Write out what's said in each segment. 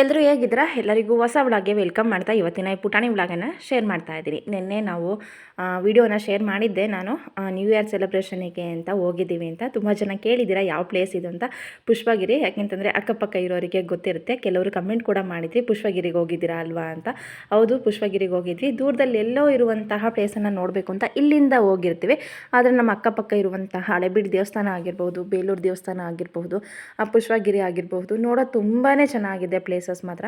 ಎಲ್ಲರೂ ಹೇಗಿದ್ದೀರಾ? ಎಲ್ಲರಿಗೂ ಹೊಸ ವ್ಲಾಗ್ಗೆ ವೆಲ್ಕಮ್ ಮಾಡ್ತಾ ಇವತ್ತಿನ ಈ ಪುಟಾಣಿ ವ್ಲಾಗನ್ನು ಶೇರ್ ಮಾಡ್ತಾ ಇದ್ದೀನಿ. ನಿನ್ನೆ ನಾವು ವಿಡಿಯೋನ ಶೇರ್ ಮಾಡಿದ್ದೆ. ನಾನು ನ್ಯೂ ಇಯರ್ ಸೆಲೆಬ್ರೇಷನಿಗೆ ಅಂತ ಹೋಗಿದ್ದೀವಿ ಅಂತ. ತುಂಬ ಜನ ಕೇಳಿದ್ದೀರಾ, ಯಾವ ಪ್ಲೇಸ್ ಇದು ಅಂತ. ಪುಷ್ಪಗಿರಿ, ಯಾಕೆಂತಂದರೆ ಅಕ್ಕಪಕ್ಕ ಇರೋರಿಗೆ ಗೊತ್ತಿರುತ್ತೆ. ಕೆಲವರು ಕಮೆಂಟ್ ಕೂಡ ಮಾಡಿದ್ವಿ ಪುಷ್ಪಗಿರಿಗೆ ಹೋಗಿದ್ದೀರಾ ಅಲ್ವಾ ಅಂತ. ಹೌದು, ಪುಷ್ಪಗಿರಿಗೆ ಹೋಗಿದ್ವಿ. ದೂರದಲ್ಲಿ ಎಲ್ಲೋ ಇರುವಂತಹ ಪ್ಲೇಸನ್ನು ನೋಡಬೇಕು ಅಂತ ಇಲ್ಲಿಂದ ಹೋಗಿರ್ತೀವಿ. ಆದರೆ ನಮ್ಮ ಅಕ್ಕಪಕ್ಕ ಇರುವಂತಹ ಹಳೆಬೀಡು ದೇವಸ್ಥಾನ ಆಗಿರ್ಬೋದು, ಬೇಲೂರು ದೇವಸ್ಥಾನ ಆಗಿರಬಹುದು ಪುಷ್ಪಗಿರಿ ಆಗಿರಬಹುದು ನೋಡೋ ತುಂಬಾ ಚೆನ್ನಾಗಿದೆ ಪ್ಲೇಸಸ್ ಮಾತ್ರ.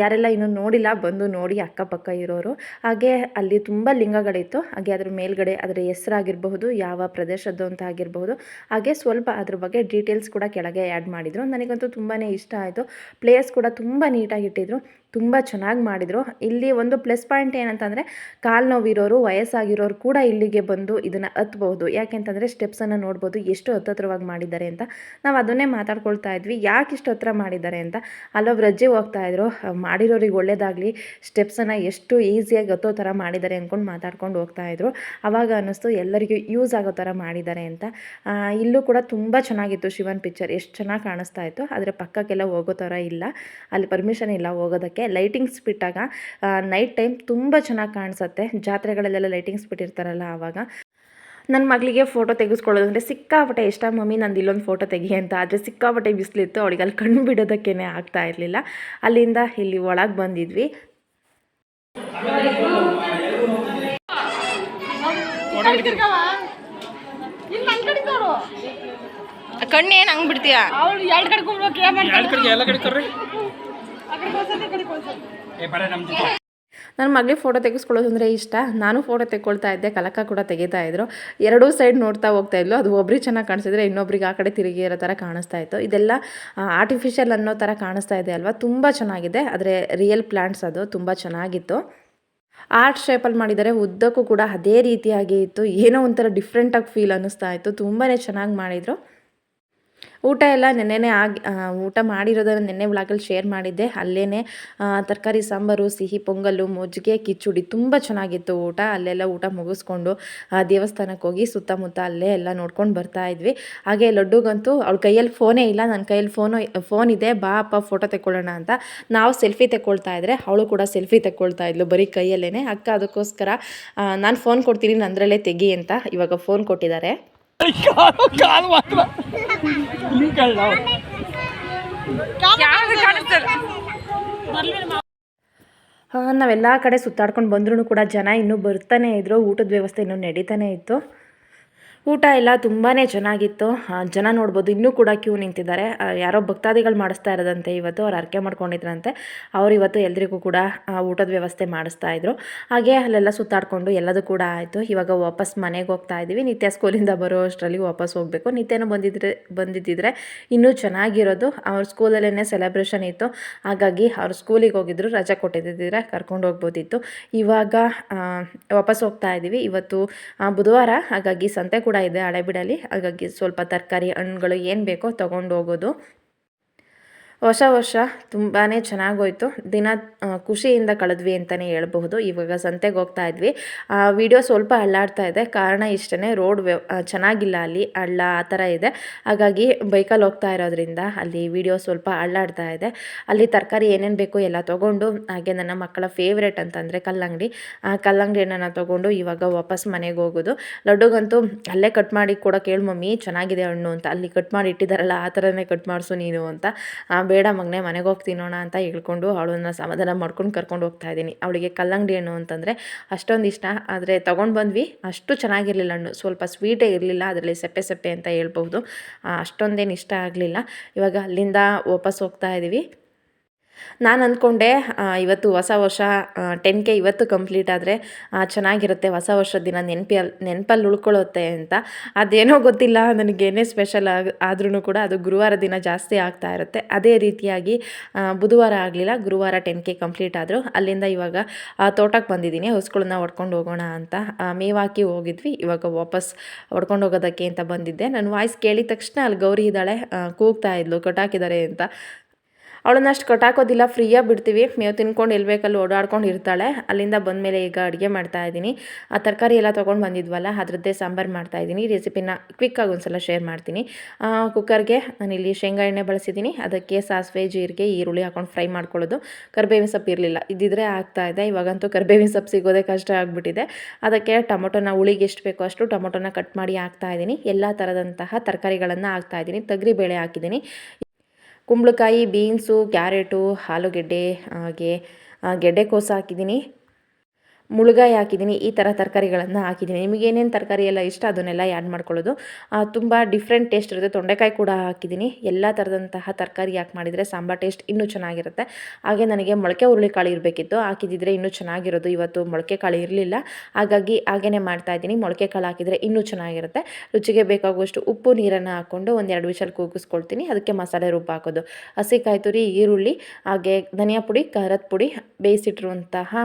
ಯಾರೆಲ್ಲ ಇನ್ನೂ ನೋಡಿಲ್ಲ, ಬಂದು ನೋಡಿ ಅಕ್ಕಪಕ್ಕ ಇರೋರು. ಹಾಗೆ ಅಲ್ಲಿ ತುಂಬ ಲಿಂಗಗಳಿತ್ತು. ಹಾಗೆ ಅದ್ರ ಮೇಲ್ಗಡೆ ಅದರ ಹೆಸರಾಗಿರಬಹುದು, ಯಾವ ಪ್ರದೇಶದ್ದು ಅಂತ ಆಗಿರಬಹುದು. ಹಾಗೆ ಸ್ವಲ್ಪ ಅದ್ರ ಬಗ್ಗೆ ಡೀಟೇಲ್ಸ್ ಕೂಡ ಕೆಳಗೆ ಆ್ಯಡ್ ಮಾಡಿದರು. ನನಗಂತೂ ತುಂಬಾ ಇಷ್ಟ ಆಯಿತು. ಪ್ಲೇಸ್ ಕೂಡ ತುಂಬ ನೀಟಾಗಿ ಇಟ್ಟಿದ್ರು. ತುಂಬ ಚೆನ್ನಾಗಿ ಮಾಡಿದರು. ಇಲ್ಲಿ ಒಂದು ಪ್ಲಸ್ ಪಾಯಿಂಟ್ ಏನಂತಂದರೆ, ಕಾಲು ನೋವಿರೋರು, ವಯಸ್ಸಾಗಿರೋರು ಕೂಡ ಇಲ್ಲಿಗೆ ಬಂದು ಇದನ್ನು ಹತ್ಬಹುದು. ಯಾಕೆಂತಂದರೆ ಸ್ಟೆಪ್ಸನ್ನು ನೋಡ್ಬೋದು, ಎಷ್ಟು ಹತ್ತತ್ರವಾಗಿ ಮಾಡಿದ್ದಾರೆ ಅಂತ. ನಾವು ಅದನ್ನೇ ಮಾತಾಡ್ಕೊಳ್ತಾ ಇದ್ವಿ. ಯಾಕೆ ಇಷ್ಟು ಹತ್ರ ಮಾಡಿದ್ದಾರೆ ಅಂತ? ಅಲ್ಲೊಬ್ರು ಅಜ್ಜಿ ಹೋಗ್ತಾ ಇದ್ರು, ಮಾಡಿರೋರಿಗೆ ಒಳ್ಳೇದಾಗಲಿ ಸ್ಟೆಪ್ಸನ್ನು ಎಷ್ಟು ಈಸಿಯಾಗಿ ಹತ್ತೋ ಥರ ಮಾಡಿದ್ದಾರೆ ಅಂದ್ಕೊಂಡು ಮಾತಾಡ್ಕೊಂಡು ಹೋಗ್ತಾ ಇದ್ರು. ಅವಾಗ ಅನ್ನಿಸ್ತು, ಎಲ್ಲರಿಗೂ ಯೂಸ್ ಆಗೋ ಥರ ಮಾಡಿದ್ದಾರೆ ಅಂತ. ಇಲ್ಲೂ ಕೂಡ ತುಂಬ ಚೆನ್ನಾಗಿತ್ತು ಶಿವನ್ ಪಿಕ್ಚರ್ ಎಷ್ಟು ಚೆನ್ನಾಗಿ ಕಾಣಿಸ್ತಾ ಇತ್ತು. ಆದರೆ ಪಕ್ಕಕ್ಕೆಲ್ಲ ಹೋಗೋ ಥರ ಇಲ್ಲ. ಅಲ್ಲಿ ಪರ್ಮಿಷನ್ ಇಲ್ಲ, ಹೋಗೋದಕ್ಕೆ. ಲೈಟಿಂಗ್ಸ್ ಬಿಟ್ಟಾಗ ನೈಟ್ ಟೈಮ್ ತುಂಬ ಚೆನ್ನಾಗಿ ಕಾಣಿಸುತ್ತೆ. ಜಾತ್ರೆಗಳಲ್ಲೆಲ್ಲ ಲೈಟಿಂಗ್ಸ್ ಬಿಟ್ಟಿರ್ತಾರಲ್ಲ ಆವಾಗ ನನ್ನ ಮಗಳಿಗೆ ಫೋಟೋ ತೆಗೆಸ್ಕೊಳ್ಳೋದಂದ್ರೆ ಸಿಕ್ಕಾಪಟ್ಟೆ ಇಷ್ಟ. ಮಮ್ಮಿ ನಂದು ಇಲ್ಲೊಂದು ಫೋಟೋ ತೆಗಿ ಅಂತ. ಆದರೆ ಸಿಕ್ಕಾಪಟ್ಟೆ ಬಿಸಿಲಿತ್ತು. ಅವಳಿಗೆ ಅಲ್ಲಿ ಕಣ್ಣು ಬಿಡೋದಕ್ಕೇ ಆಗ್ತಾ ಇರಲಿಲ್ಲ. ಅಲ್ಲಿಂದ ಇಲ್ಲಿ ಒಳಗೆ ಬಂದಿದ್ವಿ. ಕಣ್ಣೇನು ಹಂಗೆ ಬಿಡ್ತೀಯಾ? ನನ್ನ ಮಗಳಿಗೆ ಫೋಟೋ ತೆಗೆಸ್ಕೊಳ್ಳೋದು ಅಂದರೆ ಇಷ್ಟ. ನಾನು ಫೋಟೋ ತೆಕ್ಕೊಳ್ತಾ ಇದ್ದೆ, ಕಲಕ ಕೂಡ ತೆಗಿತಾ ಇದ್ರು. ಎರಡೂ ಸೈಡ್ ನೋಡ್ತಾ ಹೋಗ್ತಾ ಇದ್ಲು. ಅದು ಒಬ್ರಿಗೆ ಚೆನ್ನಾಗಿ ಕಾಣಿಸಿದ್ರೆ ಇನ್ನೊಬ್ರಿಗೆ ಆ ಕಡೆ ತಿರುಗಿ ಇರೋ ಥರ ಕಾಣಿಸ್ತಾ ಇತ್ತು. ಇದೆಲ್ಲ ಆರ್ಟಿಫಿಷಿಯಲ್ ಅನ್ನೋ ಥರ ಕಾಣಿಸ್ತಾ ಇದೆ ಅಲ್ವಾ? ತುಂಬ ಚೆನ್ನಾಗಿದೆ. ಆದರೆ ರಿಯಲ್ ಪ್ಲ್ಯಾಂಟ್ಸ್ ಅದು ತುಂಬ ಚೆನ್ನಾಗಿತ್ತು. ಆರ್ಟ್ ಶೇಪಲ್ಲಿ ಮಾಡಿದ್ದಾರೆ ಉದ್ದಕ್ಕೂ ಕೂಡ ಅದೇ ರೀತಿಯಾಗಿ ಇತ್ತು. ಏನೋ ಒಂಥರ ಡಿಫ್ರೆಂಟಾಗಿ ಫೀಲ್ ಅನ್ನಿಸ್ತಾ ಇತ್ತು. ತುಂಬಾ ಚೆನ್ನಾಗಿ ಮಾಡಿದರು. ಊಟ ಎಲ್ಲ ನೆನ್ನೆನೇ ಆಗಿ ಊಟ ಮಾಡಿರೋದನ್ನು ನೆನ್ನೆ ವ್ಲಾಗಲ್ಲಿ ಶೇರ್ ಮಾಡಿದ್ದೆ. ಅಲ್ಲೇ ತರಕಾರಿ, ಸಾಂಬಾರು, ಸಿಹಿ ಪೊಂಗಲ್ಲು ಮಜ್ಜಿಗೆ, ಕಿಚುಡಿ ತುಂಬ ಚೆನ್ನಾಗಿತ್ತು ಊಟ. ಅಲ್ಲೆಲ್ಲ ಊಟ ಮುಗಿಸ್ಕೊಂಡು ದೇವಸ್ಥಾನಕ್ಕೆ ಹೋಗಿ ಸುತ್ತಮುತ್ತ ಅಲ್ಲೇ ಎಲ್ಲ ನೋಡ್ಕೊಂಡು ಬರ್ತಾ ಇದ್ವಿ. ಹಾಗೆ ಲಡ್ಡುಗಂತೂ ಅವ್ಳ ಕೈಯಲ್ಲಿ ಫೋನೇ ಇಲ್ಲ. ನನ್ನ ಕೈಯಲ್ಲಿ ಫೋನು, ಫೋನ್ ಇದೆ. ಬಾ, ಅಪ್ಪ ಫೋಟೋ ತೆಕ್ಕೊಳ್ಳೋಣ ಅಂತ. ನಾವು ಸೆಲ್ಫಿ ತೆಕ್ಕೊಳ್ತಾ ಇದ್ರೆ ಅವಳು ಕೂಡ ಸೆಲ್ಫಿ ತೆಕ್ಕೊಳ್ತಾ ಇದ್ಲು ಬರೀ ಕೈಯಲ್ಲೇ ಅಕ್ಕ, ಅದಕ್ಕೋಸ್ಕರ ನಾನು ಫೋನ್ ಕೊಡ್ತೀನಿ, ನಂದರಲ್ಲೇ ತೆಗಿ ಅಂತ ಇವಾಗ ಫೋನ್ ಕೊಟ್ಟಿದ್ದಾರೆ. ಕಾಲು ಕಾಲು ಮಾತ್ರ. ನಾವೆಲ್ಲ ಕಡೆ ಸುತ್ತಾಡ್ಕೊಂಡು ಬಂದ್ರೂ ಕೂಡ ಜನ ಇನ್ನೂ ಬರ್ತಾನೆ ಇದ್ರು. ಊಟದ ವ್ಯವಸ್ಥೆ ಇನ್ನೂ ನಡೀತಾನೆ ಇತ್ತು. ಊಟ ಎಲ್ಲ ತುಂಬಾ ಚೆನ್ನಾಗಿತ್ತು. ಜನ ನೋಡ್ಬೋದು, ಇನ್ನೂ ಕೂಡ ಕ್ಯೂ ನಿಂತಿದ್ದಾರೆ. ಯಾರೋ ಭಕ್ತಾದಿಗಳು ಮಾಡಿಸ್ತಾ ಇರೋದಂತೆ ಇವತ್ತು, ಅವ್ರು ಅರ್ಕೆ ಮಾಡ್ಕೊಂಡಿದ್ರಂತೆ. ಅವ್ರು ಇವತ್ತು ಎಲ್ರಿಗೂ ಕೂಡ ಊಟದ ವ್ಯವಸ್ಥೆ ಮಾಡಿಸ್ತಾ ಇದ್ರು. ಹಾಗೆ ಅಲ್ಲೆಲ್ಲ ಸುತ್ತಾಡ್ಕೊಂಡು ಎಲ್ಲದೂ ಕೂಡ ಆಯಿತು. ಇವಾಗ ವಾಪಸ್ ಮನೆಗೆ ಹೋಗ್ತಾ ಇದ್ದೀವಿ. ನಿತ್ಯ ಸ್ಕೂಲಿಂದ ಬರೋ ಅಷ್ಟರಲ್ಲಿ ವಾಪಸ್ ಹೋಗಬೇಕು. ನಿತ್ಯನೂ ಬಂದಿದ್ರೆ, ಬಂದಿದ್ದಿದ್ರೆ ಇನ್ನೂ ಚೆನ್ನಾಗಿರೋದು. ಅವ್ರ ಸ್ಕೂಲಲ್ಲೇ ಸೆಲೆಬ್ರೇಷನ್ ಇತ್ತು. ಹಾಗಾಗಿ ಅವ್ರ ಸ್ಕೂಲಿಗೆ ಹೋಗಿದ್ರು, ರಜೆ ಕೊಟ್ಟಿದ್ದಿದ್ರೆ ಕರ್ಕೊಂಡು ಹೋಗ್ಬೋದಿತ್ತು. ಇವಾಗ ವಾಪಸ್ ಹೋಗ್ತಾ ಇದ್ದೀವಿ. ಇವತ್ತು ಬುಧವಾರ. ಹಾಗಾಗಿ ಸಂತೆ ಇದೆ ಹಳೆಬೀಡಲ್ಲಿ ಹಾಗಾಗಿ ಸ್ವಲ್ಪ ತರಕಾರಿ ಹಣ್ಣುಗಳು ಏನು ಬೇಕೋ ತೊಗೊಂಡು ಹೋಗೋದು. ಹೊಸ ವರ್ಷ ತುಂಬಾ ಚೆನ್ನಾಗೋಯ್ತು. ದಿನ ಖುಷಿಯಿಂದ ಕಳೆದ್ವಿ ಅಂತಲೇ ಹೇಳ್ಬಹುದು. ಇವಾಗ ಸಂತೆಗೆ ಹೋಗ್ತಾ ಇದ್ವಿ. ವಿಡಿಯೋ ಸ್ವಲ್ಪ ಅಳ್ಳಾಡ್ತಾ ಇದೆ. ಕಾರಣ ಇಷ್ಟೇ ರೋಡ್ ಚೆನ್ನಾಗಿಲ್ಲ ಅಲ್ಲಿ. ಹಳ್ಳ ಆ ಥರ ಇದೆ. ಹಾಗಾಗಿ ಬೈಕಲ್ಲಿ ಹೋಗ್ತಾ ಇರೋದ್ರಿಂದ ಅಲ್ಲಿ ವಿಡಿಯೋ ಸ್ವಲ್ಪ ಅಳ್ಳಾಡ್ತಾ ಇದೆ. ಅಲ್ಲಿ ತರಕಾರಿ ಏನೇನು ಬೇಕು ಎಲ್ಲ ತೊಗೊಂಡು, ಹಾಗೆ ನನ್ನ ಮಕ್ಕಳ ಫೇವ್ರೇಟ್ ಅಂತಂದರೆ ಕಲ್ಲಂಗಡಿ. ಆ ಕಲ್ಲಂಗಡಿ ಹಣ್ಣನ್ನು ತೊಗೊಂಡು ಇವಾಗ ವಾಪಸ್ ಮನೆಗೆ ಹೋಗೋದು. ಲಡ್ಡುಗಂತೂ ಅಲ್ಲೇ ಕಟ್ ಮಾಡಿ ಕೂಡ ಕೇಳು ಮಮ್ಮಿ, ಚೆನ್ನಾಗಿದೆ ಹಣ್ಣು ಅಂತ. ಅಲ್ಲಿ ಕಟ್ ಮಾಡಿ ಇಟ್ಟಿದ್ದಾರಲ್ಲ ಆ ಥರನೇ ಕಟ್ ಮಾಡಿಸು ನೀನು ಅಂತ. ಬೇಡ ಮಗನೇ ಮನೆಗೆ ಹೋಗಿ ತಿನ್ನೋಣ ಅಂತ ಹೇಳ್ಕೊಂಡು ಅವಳನ್ನ ಸಮಾಧಾನ ಮಾಡ್ಕೊಂಡು ಕರ್ಕೊಂಡು ಹೋಗ್ತಾ ಇದ್ದೀನಿ. ಅವಳಿಗೆ ಕಲ್ಲಂಗಡಿ ಹಣ್ಣು ಅಂತಂದರೆ ಅಷ್ಟೊಂದು ಇಷ್ಟ. ಆದರೆ ತೊಗೊಂಡು ಬಂದ್ವಿ. ಅಷ್ಟು ಚೆನ್ನಾಗಿರಲಿಲ್ಲ ಹಣ್ಣು. ಸ್ವಲ್ಪ ಸ್ವೀಟೇ ಇರಲಿಲ್ಲ. ಅದರಲ್ಲಿ ಸೆಪ್ಪೆ ಸೆಪ್ಪೆ ಅಂತ ಹೇಳ್ಬಹುದು. ಅಷ್ಟೊಂದೇನು ಇಷ್ಟ ಆಗಲಿಲ್ಲ. ಇವಾಗ ಅಲ್ಲಿಂದ ವಾಪಸ್ ಹೋಗ್ತಾ ಇದ್ದೀವಿ ನಾನು ಅಂದ್ಕೊಂಡೆ ಇವತ್ತು ಹೊಸ ವರ್ಷ ಟೆನ್ ಕೆ ಇವತ್ತು ಕಂಪ್ಲೀಟ್ ಆದರೆ ಚೆನ್ನಾಗಿರುತ್ತೆ ಹೊಸ ವರ್ಷದ ದಿನ ನೆನಪಿ ನೆನಪಲ್ಲಿ ಉಳ್ಕೊಳ್ಳುತ್ತೆ ಅಂತ. ಅದೇನೋ ಗೊತ್ತಿಲ್ಲ, ನನಗೇನೇ ಸ್ಪೆಷಲ್ ಆಗ ಆದ್ರೂ ಕೂಡ ಅದು ಗುರುವಾರ ದಿನ ಜಾಸ್ತಿ ಆಗ್ತಾ ಇರುತ್ತೆ. ಅದೇ ರೀತಿಯಾಗಿ ಬುಧವಾರ ಆಗಲಿಲ್ಲ, ಗುರುವಾರ ಟೆನ್ ಕೆ ಕಂಪ್ಲೀಟ್ ಆದರು. ಅಲ್ಲಿಂದ ಇವಾಗ ತೋಟಕ್ಕೆ ಬಂದಿದ್ದೀನಿ ಹೊಸ್ಗಳನ್ನ ಹೊಡ್ಕೊಂಡು ಹೋಗೋಣ ಅಂತ. ಮೇವಾಕಿ ಹೋಗಿದ್ವಿ, ಇವಾಗ ವಾಪಸ್ ಹೊಡ್ಕೊಂಡು ಹೋಗೋದಕ್ಕೆ ಅಂತ ಬಂದಿದ್ದೆ. ನನ್ನ ವಾಯ್ಸ್ ಕೇಳಿದ ತಕ್ಷಣ ಅಲ್ಲಿ ಗೌರಿ ಇದ್ದಾಳೆ ಕೂಗ್ತಾ ಇದ್ಲು ಕಟಾಕಿದ್ದಾರೆ ಅಂತ. ಅವಳನ್ನ ಅಷ್ಟು ಕಟ್ಟಾಕೋದಿಲ್ಲ ಫ್ರೀಯಾಗಿ ಬಿಡ್ತೀವಿ. ಮೇವು ತಿನ್ಕೊಂಡು ಎಲ್ಲಿ ಬೇಕಲ್ಲಿ ಓಡಾಡ್ಕೊಂಡು ಇರ್ತಾಳೆ. ಅಲ್ಲಿಂದ ಬಂದಮೇಲೆ ಈಗ ಅಡುಗೆ ಮಾಡ್ತಾ ಇದ್ದೀನಿ. ಆ ತರಕಾರಿ ಎಲ್ಲ ತೊಗೊಂಡು ಬಂದಿದ್ವಲ್ಲ, ಅದರದ್ದೇ ಸಾಂಬಾರು ಮಾಡ್ತಾ ಇದ್ದೀನಿ. ರೆಸಿಪಿನ ಕ್ವಿಕ್ಕಾಗಿ ಒಂದ್ಸಲ ಶೇರ್ ಮಾಡ್ತೀನಿ. ಕುಕ್ಕರ್ಗೆ ನಾನಿಲ್ಲಿ ಶೇಂಗಾ ಎಣ್ಣೆ ಬಳಸಿದ್ದೀನಿ. ಅದಕ್ಕೆ ಸಾಸಿವೆ, ಜೀರಿಗೆ, ಈರುಳ್ಳಿ ಹಾಕೊಂಡು ಫ್ರೈ ಮಾಡ್ಕೊಳ್ಳೋದು. ಕರ್ಬೇವಿನ ಸೊಪ್ಪು ಇರಲಿಲ್ಲ. ಇದ್ದಿದ್ರೆ ಆಗ್ತಾ ಇದೆ. ಇವಾಗಂತೂ ಕರ್ಬೇವಿನ ಸೊಪ್ಪು ಸಿಗೋದೇ ಕಷ್ಟ ಆಗಿಬಿಟ್ಟಿದೆ. ಅದಕ್ಕೆ ಟೊಮೊಟೊನ ಹುಳಿಗೆ ಎಷ್ಟು ಬೇಕೋ ಅಷ್ಟು ಟೊಮೊಟೊನ ಕಟ್ ಮಾಡಿ ಹಾಕ್ತಾ ಇದ್ದೀನಿ. ಎಲ್ಲ ಥರದಂತಹ ತರಕಾರಿಗಳನ್ನು ಹಾಕ್ತಾ ಇದ್ದೀನಿ. ಬೇಳೆ ಹಾಕಿದ್ದೀನಿ. ಕುಂಬಳಕಾಯಿ ಬೀನ್ಸು ಕ್ಯಾರೆಟು ಆಲೂಗೆಡ್ಡೆ ಹಾಗೆ ಗೆಡ್ಡೆ ಗೆಡ್ಡೆಕೋಸು ಹಾಕಿದ್ದೀನಿ. ಮುಳುಗಾಯಿ ಹಾಕಿದ್ದೀನಿ, ಈ ಥರ ತರಕಾರಿಗಳನ್ನು ಹಾಕಿದ್ದೀನಿ. ನಿಮಗೆ ಏನೇನು ತರಕಾರಿ ಎಲ್ಲ ಇಷ್ಟ ಅದನ್ನೆಲ್ಲ ಆ್ಯಡ್ ಮಾಡ್ಕೊಳ್ಳೋದು. ತುಂಬ ಡಿಫ್ರೆಂಟ್ ಟೇಸ್ಟ್ ಇರುತ್ತೆ. ತೊಂಡೆಕಾಯಿ ಕೂಡ ಹಾಕಿದ್ದೀನಿ. ಎಲ್ಲ ಥರದಂತಹ ತರಕಾರಿ ಹಾಕಿ ಮಾಡಿದರೆ ಸಾಂಬಾರ್ ಟೇಸ್ಟ್ ಇನ್ನೂ ಚೆನ್ನಾಗಿರುತ್ತೆ. ಹಾಗೆ ನನಗೆ ಮೊಳಕೆ ಹುರುಳಿಕಾಳು ಇರಬೇಕಿತ್ತು. ಹಾಕಿದ್ದಿದ್ರೆ ಇನ್ನೂ ಚೆನ್ನಾಗಿರೋದು. ಇವತ್ತು ಮೊಳಕೆ ಕಾಳು ಇರಲಿಲ್ಲ. ಹಾಗಾಗಿ ಹಾಗೇ ಮಾಡ್ತಾ ಇದ್ದೀನಿ. ಮೊಳಕೆ ಕಾಳು ಹಾಕಿದರೆ ಇನ್ನೂ ಚೆನ್ನಾಗಿರುತ್ತೆ. ರುಚಿಗೆ ಬೇಕಾಗುವಷ್ಟು ಉಪ್ಪು, ನೀರನ್ನು ಹಾಕ್ಕೊಂಡು ಒಂದೆರಡು ವಿಷಲ್ ಕೂಗಿಸ್ಕೊಳ್ತೀನಿ. ಅದಕ್ಕೆ ಮಸಾಲೆ ರೂಪ ಹಾಕೋದು. ಹಸಿಕಾಯಿ ತುರಿ, ಈರುಳ್ಳಿ, ಹಾಗೆ ಧನಿಯಾ ಪುಡಿ, ಖಾರದ ಪುಡಿ, ಬೇಯಿಸಿಟ್ಟಿರುವಂತಹ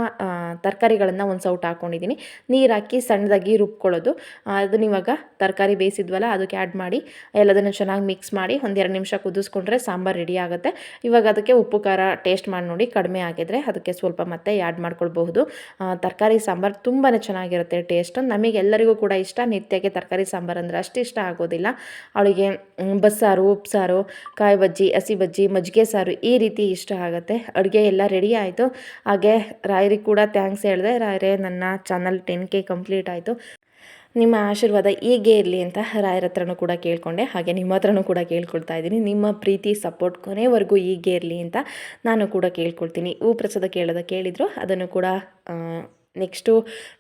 ತರಕಾರಿಗಳನ್ನು ಒಂದು ಸೌಟ್ ಹಾಕ್ಕೊಂಡಿದ್ದೀನಿ ನೀರು ಹಾಕಿ ಸಣ್ಣದಾಗಿ ರುಬ್ಕೊಳ್ಳೋದು. ಆ, ಅದನ್ನ ಇವಾಗ ತರಕಾರಿ ಬೇಯಿಸಿದ್ವಲ್ಲ ಅದಕ್ಕೆ ಆ್ಯಡ್ ಮಾಡಿ ಎಲ್ಲದನ್ನು ಚೆನ್ನಾಗಿ ಮಿಕ್ಸ್ ಮಾಡಿ ಒಂದೆರಡು ನಿಮಿಷ ಕುದಿಸ್ಕೊಂಡ್ರೆ ಸಾಂಬಾರು ರೆಡಿ ಆಗುತ್ತೆ. ಇವಾಗ ಅದಕ್ಕೆ ಉಪ್ಪು ಖಾರ ಟೇಸ್ಟ್ ಮಾಡಿ ನೋಡಿ ಕಡಿಮೆ ಆಗಿದ್ರೆ ಅದಕ್ಕೆ ಸ್ವಲ್ಪ ಮತ್ತೆ ಆ್ಯಡ್ ಮಾಡ್ಕೊಳ್ಬಹುದು. ತರಕಾರಿ ಸಾಂಬಾರು ತುಂಬಾ ಚೆನ್ನಾಗಿರುತ್ತೆ ಟೇಸ್ಟ್ ನಮಗೆಲ್ಲರಿಗೂ ಕೂಡ ಇಷ್ಟ. ನಿತ್ಯಕ್ಕೆ ತರಕಾರಿ ಸಾಂಬಾರು ಅಂದರೆ ಅಷ್ಟು ಇಷ್ಟ ಆಗೋದಿಲ್ಲ. ಅವಳಿಗೆ ಬಸ್ಸಾರು ಉಪ್ಸಾರು ಕಾಯಿ ಬಜ್ಜಿ ಹಸಿ ಬಜ್ಜಿ ಮಜ್ಜಿಗೆ ಸಾರು ಈ ರೀತಿ ಇಷ್ಟ ಆಗುತ್ತೆ. ಅಡುಗೆ ಎಲ್ಲ ರೆಡಿ ಆಯಿತು. ಹಾಗೆ ರಾಯರಿಗೆ ಕೂಡ ಥ್ಯಾಂಕ್ಸ್ ಹೇಳಿದೆ. ರಾಯರೇ, ನನ್ನ ಚಾನಲ್ ಟೆನ್ ಕೆ ಕಂಪ್ಲೀಟ್ ಆಯಿತು. ನಿಮ್ಮ ಆಶೀರ್ವಾದ ಹೀಗೆ ಇರಲಿ ಅಂತ ರಾಯರ ಹತ್ರನೂ ಕೂಡ ಕೇಳಿಕೊಂಡೆ. ಹಾಗೆ ನಿಮ್ಮ ಹತ್ರನೂ ಕೂಡ ಕೇಳ್ಕೊಳ್ತಾ ಇದ್ದೀನಿ. ನಿಮ್ಮ ಪ್ರೀತಿ, ಸಪೋರ್ಟ್ ಕೊನೆವರೆಗೂ ಹೀಗೆ ಇರಲಿ ಅಂತ ನಾನು ಕೂಡ ಕೇಳ್ಕೊಳ್ತೀನಿ. ಹೂ ಪ್ರಸಾದ ಕೇಳೋದ ಕೇಳಿದ್ರು, ಅದನ್ನು ಕೂಡ ನೆಕ್ಸ್ಟು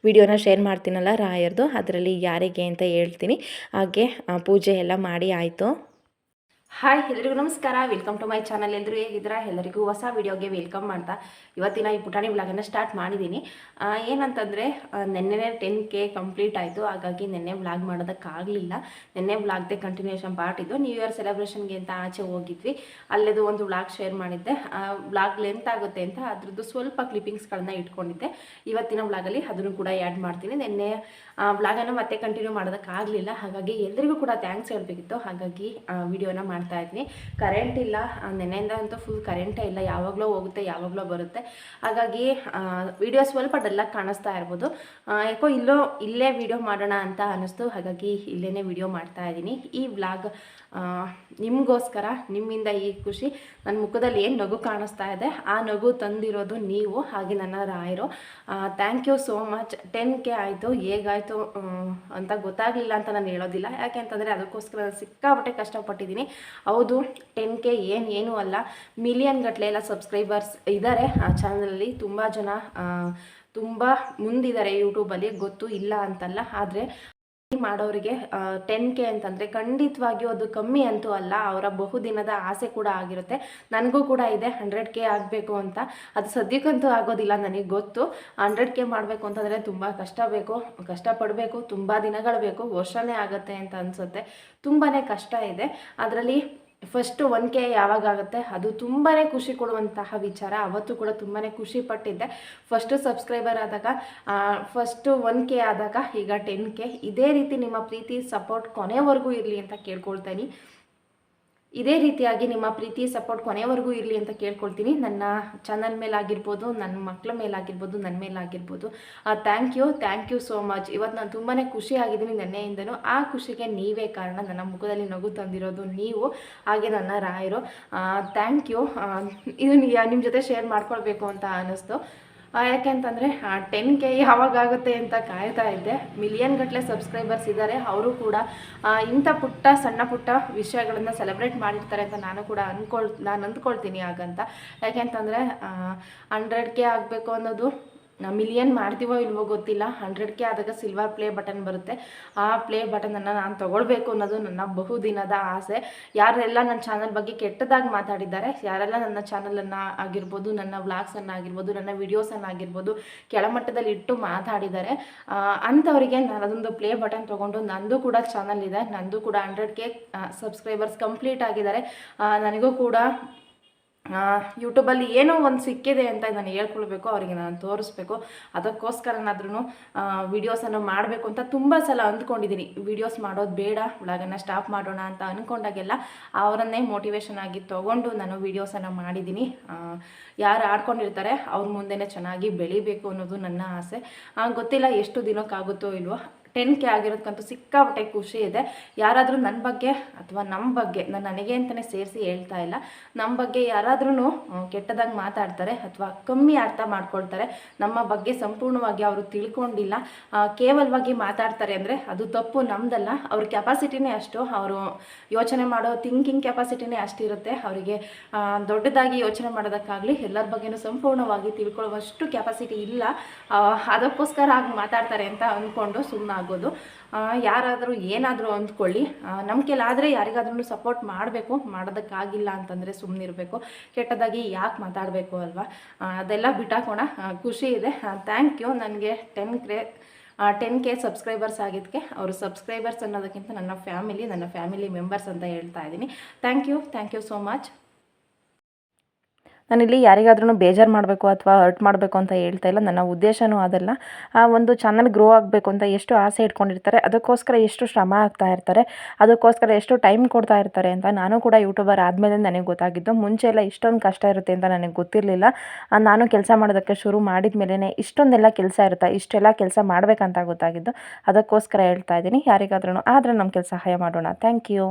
ವಿಡಿಯೋನ ಶೇರ್ ಮಾಡ್ತೀನಲ್ಲ ರಾಯರ್ದು, ಅದರಲ್ಲಿ ಯಾರಿಗೆ ಅಂತ ಹೇಳ್ತೀನಿ. ಹಾಗೆ ಪೂಜೆ ಎಲ್ಲ ಮಾಡಿ ಆಯಿತು. ಹಾಯ್ ಎಲ್ಲರಿಗೂ ನಮಸ್ಕಾರ. ವೆಲ್ಕಮ್ ಟು ಮೈ ಚಾನಲ್ ಎಲ್ಲರೂ ಹೇಗಿದ್ದೀರಾ? ಎಲ್ಲರಿಗೂ ಹೊಸ ವಿಡಿಯೋಗೆ ವೆಲ್ಕಮ್ ಮಾಡ್ತಾ ಇವತ್ತಿನ ಈ ಪುಟಾಣಿ ವ್ಲಾಗನ್ನು ಸ್ಟಾರ್ಟ್ ಮಾಡಿದ್ದೀನಿ. ಏನಂತಂದರೆ ನೆನ್ನೆನೇ ಟೆನ್ ಕೆ ಕಂಪ್ಲೀಟ್ ಆಯಿತು. ಹಾಗಾಗಿ ನೆನ್ನೆ ವ್ಲಾಗ್ ಮಾಡೋದಕ್ಕಾಗಲಿಲ್ಲ. ನೆನ್ನೆ ವ್ಲಾಗ್ದೆ ಕಂಟಿನ್ಯೂಷನ್ ಪಾರ್ಟ್ ಇದು ನ್ಯೂ ಇಯರ್ ಸೆಲೆಬ್ರೇಷನ್ಗೆ ಅಂತ ಆಚೆ ಹೋಗಿದ್ವಿ. ಅಲ್ಲೇದು ಒಂದು ವ್ಲಾಗ್ ಶೇರ್ ಮಾಡಿದ್ದೆ. ಬ್ಲಾಗ್ ಲೆಂತ್ ಆಗುತ್ತೆ ಅಂತ ಅದ್ರದ್ದು ಸ್ವಲ್ಪ ಕ್ಲಿಪ್ಪಿಂಗ್ಸ್ಗಳನ್ನ ಇಟ್ಕೊಂಡಿದ್ದೆ. ಇವತ್ತಿನ ವ್ಲಾಗಲ್ಲಿ ಅದನ್ನು ಕೂಡ ಆ್ಯಡ್ ಮಾಡ್ತೀನಿ. ನಿನ್ನೆ ವ್ಲಾಗನ್ನು ಮತ್ತೆ ಕಂಟಿನ್ಯೂ ಮಾಡೋದಕ್ಕಾಗಲಿಲ್ಲ. ಹಾಗಾಗಿ ಎಲ್ರಿಗೂ ಕೂಡ ಥ್ಯಾಂಕ್ಸ್ ಹೇಳಬೇಕಿತ್ತು. ಹಾಗಾಗಿ ವಿಡಿಯೋನ ಮಾಡ್ತಾ ಇದ್ದೀನಿ ಕರೆಂಟ್ ಇಲ್ಲ ನೆನೆಯಿಂದ ಅಂತೂ ಫುಲ್ ಕರೆಂಟೇ ಇಲ್ಲ. ಯಾವಾಗಲೋ ಹೋಗುತ್ತೆ, ಯಾವಾಗಲೋ ಬರುತ್ತೆ. ಹಾಗಾಗಿ ವಿಡಿಯೋ ಸ್ವಲ್ಪ ಡಲ್ಲಾಗಿ ಕಾಣಿಸ್ತಾ ಇರ್ಬೋದು. ಯಾಕೋ ಇಲ್ಲೋ, ಇಲ್ಲೇ ವಿಡಿಯೋ ಮಾಡೋಣ ಅಂತ ಅನ್ನಿಸ್ತು ಹಾಗಾಗಿ ಇಲ್ಲೇ ವಿಡಿಯೋ ಮಾಡ್ತಾ ಇದ್ದೀನಿ. ಈ ವ್ಲಾಗ್ ನಿಮಗೋಸ್ಕರ, ನಿಮ್ಮಿಂದ ಈ ಖುಷಿ ನನ್ನ ಮುಖದಲ್ಲಿ ಏನು ನಗು ಕಾಣಿಸ್ತಾ ಇದೆ, ಆ ನಗು ತಂದಿರೋದು ನೀವು, ಹಾಗೆ ನನ್ನ ರಾಯರು. Thank you so much ten K ಆಯಿತು, ಹೇಗಾಯಿತು ಅಂತ ಗೊತ್ತಾಗಲಿಲ್ಲ ಅಂತ ನಾನು ಹೇಳೋದಿಲ್ಲ. ಯಾಕೆ ಅಂತಂದರೆ, ಅದಕ್ಕೋಸ್ಕರ ಸಿಕ್ಕಾಪಟ್ಟೆ ಕಷ್ಟಪಟ್ಟಿದ್ದೀನಿ. ಹೌದು ಟೆನ್ ಕೆ ಏನು ಏನೂ ಅಲ್ಲ. ಮಿಲಿಯನ್ ಗಟ್ಟಲೆ ಎಲ್ಲ ಸಬ್ಸ್ಕ್ರೈಬರ್ಸ್ ಇದ್ದಾರೆ ಆ ಚಾನಲಲ್ಲಿ ತುಂಬ ಜನ ತುಂಬ ಮುಂದಿದ್ದಾರೆ ಯೂಟ್ಯೂಬಲ್ಲಿ ಗೊತ್ತು ಇಲ್ಲ ಅಂತಲ್ಲ. ಆದರೆ ಮಾಡೋರಿಗೆ ಟೆನ್ ಕೆ ಅಂತಂದರೆ ಖಂಡಿತವಾಗಿಯೂ ಅದು ಕಮ್ಮಿ ಅಂತೂ ಅಲ್ಲ, ಅವರ ಬಹುದಿನದ ಆಸೆ ಕೂಡ ಆಗಿರುತ್ತೆ. ನನಗೂ ಕೂಡ ಇದೆ ಹಂಡ್ರೆಡ್ ಕೆ ಆಗಬೇಕು ಅಂತ. ಅದು ಸದ್ಯಕ್ಕಂತೂ ಆಗೋದಿಲ್ಲ ನನಗೆ ಗೊತ್ತು. ಹಂಡ್ರೆಡ್ ಕೆ ಮಾಡಬೇಕು ಅಂತಂದರೆ ತುಂಬ ಕಷ್ಟ ಬೇಕು ಕಷ್ಟಪಡಬೇಕು ತುಂಬ ದಿನಗಳು ಬೇಕು, ವರ್ಷನೇ ಆಗುತ್ತೆ ಅಂತ ಅನಿಸುತ್ತೆ. ತುಂಬಾ ಕಷ್ಟ ಇದೆ. ಅದರಲ್ಲಿ ಫಸ್ಟ್ ಒನ್ ಕೆ ಯಾವಾಗ ಆಗುತ್ತೆ ಅದು ತುಂಬಾ ಖುಷಿ ಕೊಡುವಂತಹ ವಿಚಾರ. ಅವತ್ತು ಕೂಡ ತುಂಬಾ ಖುಷಿ ಪಟ್ಟಿದ್ದೆ. ಫಸ್ಟು ಸಬ್ಸ್ಕ್ರೈಬರ್ ಆದಾಗ ಫಸ್ಟು ಒನ್ ಕೆ ಆದಾಗ ಈಗ ಟೆನ್ ಕೆ ಇದೇ ರೀತಿ ನಿಮ್ಮ ಪ್ರೀತಿ ಸಪೋರ್ಟ್ ಕೊನೆವರೆಗೂ ಇರಲಿ ಅಂತ ಕೇಳ್ಕೊಳ್ತೀನಿ ಇದೇ ರೀತಿಯಾಗಿ ನಿಮ್ಮ ಪ್ರೀತಿ ಸಪೋರ್ಟ್ ಕೊನೆವರೆಗೂ ಇರಲಿ ಅಂತ ಕೇಳ್ಕೊಳ್ತೀನಿ. ನನ್ನ ಚಾನಲ್ ಮೇಲಾಗಿರ್ಬೋದು, ನನ್ನ ಮಕ್ಕಳ ಮೇಲಾಗಿರ್ಬೋದು ನನ್ನ ಮೇಲಾಗಿರ್ಬೋದು. Thank you thank you so much ಇವತ್ತು ನಾನು ತುಂಬಾ ಖುಷಿಯಾಗಿದ್ದೀನಿ ನೆನ್ನೆಯಿಂದನೂ. ಆ ಖುಷಿಗೆ ನೀವೇ ಕಾರಣ. ನನ್ನ ಮುಖದಲ್ಲಿ ನಗು ತಂದಿರೋದು ನೀವು, ಹಾಗೆ ನನ್ನ ರಾಯರು. ಥ್ಯಾಂಕ್ ಯು ಇದು ನಿಮ್ಮ ಜೊತೆ ಶೇರ್ ಮಾಡ್ಕೊಳ್ಬೇಕು ಅಂತ ಅನ್ನಿಸ್ತು ಯಾಕೆ ಅಂತಂದರೆ ಟೆನ್ ಕೆ ಯಾವಾಗ ಆಗುತ್ತೆ ಅಂತ ಕಾಯ್ತಾ ಇದ್ದೆ. ಮಿಲಿಯನ್ ಗಟ್ಟಲೆ ಸಬ್ಸ್ಕ್ರೈಬರ್ಸ್ ಇದ್ದಾರೆ ಅವರು ಕೂಡ ಇಂಥ ಪುಟ್ಟ, ಸಣ್ಣ ಪುಟ್ಟ ವಿಷಯಗಳನ್ನು ಸೆಲೆಬ್ರೇಟ್ ಮಾಡಿರ್ತಾರೆ ಅಂತ ನಾನು ಕೂಡ ಅಂದ್ಕೊಳ್ ನಾನು ಅಂದ್ಕೊಳ್ತೀನಿ ಹಾಗಂತ. ಯಾಕೆ ಅಂತಂದರೆ ಹಂಡ್ರೆಡ್ ಕೆ ಆಗಬೇಕು ಅನ್ನೋದು ಮಿಲಿಯನ್ ಮಾಡ್ತೀವೋ ಇಲ್ವೋ ಗೊತ್ತಿಲ್ಲ. ಹಂಡ್ರೆಡ್ಗೆ ಆದಾಗ ಸಿಲ್ವರ್ ಪ್ಲೇ ಬಟನ್ ಬರುತ್ತೆ. ಆ ಪ್ಲೇ ಬಟನನ್ನು ನಾನು ತೊಗೊಳ್ಬೇಕು ಅನ್ನೋದು ನನ್ನ ಬಹುದಿನದ ಆಸೆ. ಯಾರೆಲ್ಲ ನನ್ನ ಚಾನಲ್ ಬಗ್ಗೆ ಕೆಟ್ಟದಾಗಿ ಮಾತಾಡಿದ್ದಾರೆ, ಯಾರೆಲ್ಲ ನನ್ನ ಚಾನಲನ್ನು ಆಗಿರ್ಬೋದು, ನನ್ನ ವ್ಲಾಗ್ಸನ್ನು ಆಗಿರ್ಬೋದು, ನನ್ನ ವಿಡಿಯೋಸನ್ನು ಆಗಿರ್ಬೋದು ಕೆಳಮಟ್ಟದಲ್ಲಿ ಇಟ್ಟು ಮಾತಾಡಿದ್ದಾರೆ ಅಂಥವರಿಗೆ ನಾನು ಅದೊಂದು ಪ್ಲೇ ಬಟನ್ ತೊಗೊಂಡು ನಂದು ಕೂಡ ಚಾನಲ್ ಇದೆ. ನಂದು ಕೂಡ ಹಂಡ್ರೆಡ್ ಕೆ ಸಬ್ಸ್ಕ್ರೈಬರ್ಸ್ ಕಂಪ್ಲೀಟ್ ಆಗಿದ್ದಾರೆ. ನನಗೂ ಕೂಡ ಯೂಟ್ಯೂಬಲ್ಲಿ ಏನೋ ಒಂದು ಸಿಕ್ಕಿದೆ ಅಂತ ನಾನು ಹೇಳ್ಕೊಳ್ಬೇಕು, ಅವರಿಗೆ ನಾನು ತೋರಿಸ್ಬೇಕು. ಅದಕ್ಕೋಸ್ಕರನಾದ್ರೂ ವೀಡಿಯೋಸನ್ನು ಮಾಡಬೇಕು ಅಂತ ತುಂಬ ಸಲ ಅಂದ್ಕೊಂಡಿದ್ದೀನಿ ವೀಡಿಯೋಸ್ ಮಾಡೋದು ಬೇಡ ಒಳಗನ್ನ ಸ್ಟಾಪ್ ಮಾಡೋಣ ಅಂತ ಅಂದ್ಕೊಂಡಾಗೆಲ್ಲ ಅವರನ್ನೇ ಮೋಟಿವೇಶನ್ ಆಗಿ ತೊಗೊಂಡು ನಾನು ವೀಡಿಯೋಸನ್ನು ಮಾಡಿದ್ದೀನಿ ಯಾರು ಆಡ್ಕೊಂಡಿರ್ತಾರೆ, ಅವ್ರ ಮುಂದೆನೇ ಚೆನ್ನಾಗಿ ಬೆಳಿಬೇಕು ಅನ್ನೋದು ನನ್ನ ಆಸೆ. ಗೊತ್ತಿಲ್ಲ ಎಷ್ಟು ದಿನಕ್ಕಾಗುತ್ತೋ ಇಲ್ವೋ. ಟೆನ್ ಕೆ ಆಗಿರೋದಕ್ಕಂತೂ ಸಿಕ್ಕಾಪಟ್ಟೆ ಖುಷಿ ಇದೆ. ಯಾರಾದರೂ ನನ್ನ ಬಗ್ಗೆ ಅಥವಾ ನಮ್ಮ ಬಗ್ಗೆ ನಾನು ನನಗೆ ಅಂತಲೇ ಸೇರಿಸಿ ಹೇಳ್ತಾ ಇಲ್ಲ. ನಮ್ಮ ಬಗ್ಗೆ ಯಾರಾದ್ರೂ ಕೆಟ್ಟದಾಗಿ ಮಾತಾಡ್ತಾರೆ ಅಥವಾ ಕಮ್ಮಿ ಅರ್ಥ ಮಾಡ್ಕೊಳ್ತಾರೆ. ನಮ್ಮ ಬಗ್ಗೆ ಸಂಪೂರ್ಣವಾಗಿ ಅವರು ತಿಳ್ಕೊಂಡಿಲ್ಲ. ಕೇವಲವಾಗಿ ಮಾತಾಡ್ತಾರೆ ಅಂದರೆ ಅದು ತಪ್ಪು, ನಮ್ದಲ್ಲ. ಅವ್ರ ಕೆಪಾಸಿಟಿನೇ ಅಷ್ಟು. ಅವರು ಯೋಚನೆ ಮಾಡೋ ಥಿಂಕಿಂಗ್ ಕೆಪಾಸಿಟಿನೇ ಅಷ್ಟಿರುತ್ತೆ. ಅವರಿಗೆ ದೊಡ್ಡದಾಗಿ ಯೋಚನೆ ಮಾಡೋದಕ್ಕಾಗಲಿ ಎಲ್ಲರ ಬಗ್ಗೆನೂ ಸಂಪೂರ್ಣವಾಗಿ ತಿಳ್ಕೊಳ್ಳುವಷ್ಟು ಕೆಪಾಸಿಟಿ ಇಲ್ಲ. ಅದಕ್ಕೋಸ್ಕರ ಆಗಿ ಮಾತಾಡ್ತಾರೆ ಅಂತ ಅಂದ್ಕೊಂಡು ಸುಮ್ಮನಾಗೋದು ಯಾರಾದರೂ ಏನಾದರೂ ಅಂದ್ಕೊಳ್ಳಿ. ನಮ್ಮ ಕೆಲಾದರೆ ಯಾರಿಗಾದ್ರೂ ಸಪೋರ್ಟ್ ಮಾಡಬೇಕು. ಮಾಡೋದಕ್ಕಾಗಿಲ್ಲ ಅಂತಂದರೆ ಸುಮ್ಮನಿರಬೇಕು ಕೆಟ್ಟದಾಗಿ ಯಾಕೆ ಮಾತಾಡಬೇಕು ಅಲ್ವಾ? ಅದೆಲ್ಲ ಬಿಟ್ಟಾಕೋಣ ಖುಷಿ ಇದೆ. ಥ್ಯಾಂಕ್ ಯು ನನಗೆ ಟೆನ್ ಕ್ರೇ ಟೆನ್ ಕೆ ಸಬ್ಸ್ಕ್ರೈಬರ್ಸ್ ಆಗಿದ್ದಕ್ಕೆ ಅವರು ಸಬ್ಸ್ಕ್ರೈಬರ್ಸ್ ಅನ್ನೋದಕ್ಕಿಂತ ನನ್ನ ಫ್ಯಾಮಿಲಿ ನನ್ನ ಫ್ಯಾಮಿಲಿ ಮೆಂಬರ್ಸ್ ಅಂತ ಹೇಳ್ತಾ ಇದ್ದೀನಿ. Thank you thank you so much ನಾನಿಲ್ಲಿ ಯಾರಿಗಾದ್ರೂ ಬೇಜಾರು ಮಾಡಬೇಕು ಅಥವಾ ಹರ್ಟ್ ಮಾಡಬೇಕು ಅಂತ ಹೇಳ್ತಾ ಇಲ್ಲ. ನನ್ನ ಉದ್ದೇಶನೂ ಅದಲ್ಲ. ಆ ಒಂದು ಚಾನಲ್ ಗ್ರೋ ಆಗಬೇಕು ಅಂತ ಎಷ್ಟು ಆಸೆ ಇಟ್ಕೊಂಡಿರ್ತಾರೆ, ಅದಕ್ಕೋಸ್ಕರ ಎಷ್ಟು ಶ್ರಮ ಆಗ್ತಾ ಇರ್ತಾರೆ, ಅದಕ್ಕೋಸ್ಕರ ಎಷ್ಟು ಟೈಮ್ ಕೊಡ್ತಾ ಇರ್ತಾರೆ ಅಂತ ನಾನು ಕೂಡ ಯೂಟ್ಯೂಬರ್ ಆದಮೇಲೆ ನನಗೆ ಗೊತ್ತಾಗಿದ್ದು. ಮುಂಚೆ ಎಲ್ಲ ಇಷ್ಟೊಂದು ಕಷ್ಟ ಇರುತ್ತೆ ಅಂತ ನನಗೆ ಗೊತ್ತಿರಲಿಲ್ಲ. ನಾನು ಕೆಲಸ ಮಾಡೋದಕ್ಕೆ ಶುರು ಮಾಡಿದ ಮೇಲೇ ಇಷ್ಟೊಂದೆಲ್ಲ ಕೆಲಸ ಇರುತ್ತೆ, ಇಷ್ಟೆಲ್ಲ ಕೆಲಸ ಮಾಡಬೇಕಂತ ಗೊತ್ತಾಗಿದ್ದು. ಅದಕ್ಕೋಸ್ಕರ ಹೇಳ್ತಾ ಇದ್ದೀನಿ. ಯಾರಿಗಾದ್ರೂ ಆದರೆ ನಮ್ಮ ಕೆಲಸ ಸಹಾಯ ಮಾಡೋಣ. Thank you